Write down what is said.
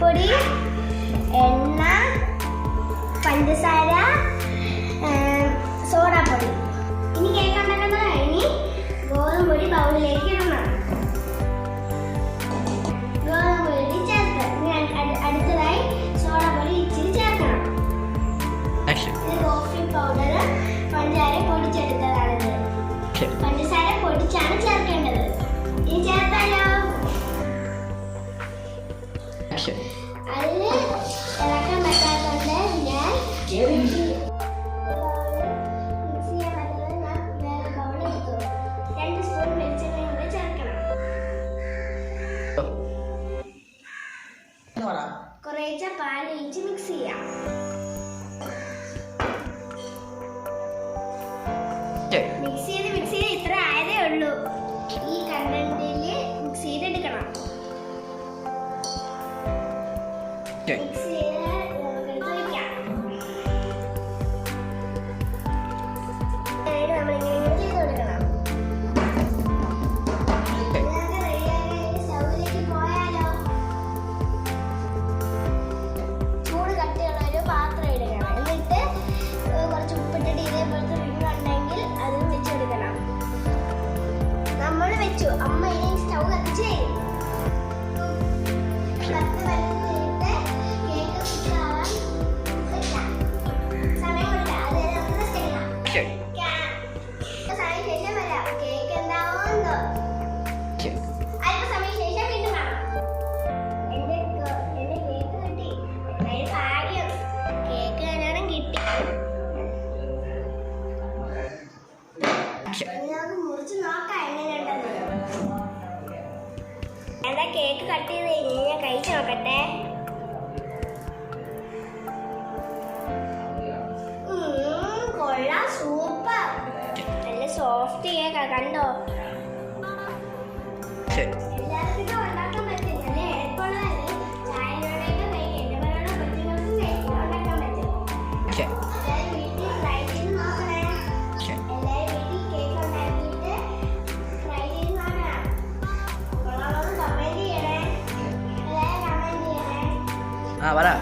പൊടി എണ്ണ പഞ്ചസാര സോഡാപ്പൊടി ഇനി കേക്ക് ഉണ്ടാക്കുന്നത് കഴിഞ്ഞ് ഗോതമ്പ് പൊടി ബൗളിലേക്ക് ഇടണം. ഗോതമ്പ് പൊടി ചേർക്കണം അടുത്തതായി സോഡാപ്പൊടി ഇച്ചിരി ചേർക്കണം. കോഫി പൗഡർ പഞ്ചസാര പൊടിച്ചെടുത്തതാണിത്. പഞ്ചസാര ചേർക്കണം കുറേശ്ശെ പാൽ ഒഴിച്ച് മിക്സ് ചെയ്യാം. മിക്സ് ചെയ്ത് മിക്സ് ചെയ്ത് ഇത്ര ആയതേ ഉള്ളൂ. കൊടുക്കണം നമ്മൾ വെച്ചു അമ്മ ഇനി സ്റ്റൗ കത്തിച്ച്. കേക്ക് കട്ട് ചെയ്ത് കഴിഞ്ഞ് ഞാൻ കഴിച്ചു നോക്കട്ടെ. കൊള്ളാം സൂപ്പർ. നല്ല സോഫ്റ്റ് കേക്കാ കണ്ടോ? എല്ലാവർക്കും ഉണ്ടാക്കാൻ പറ്റും നല്ല എളുപ്പമുള്ളതല്ലേ? ചായയോടെയൊക്കെ കഴിക്കും എന്റെ പറയാനുള്ള പറ്റുന്നവർക്കും കഴിക്കാൻ ഉണ്ടാക്കാൻ പറ്റും. ஆ வரா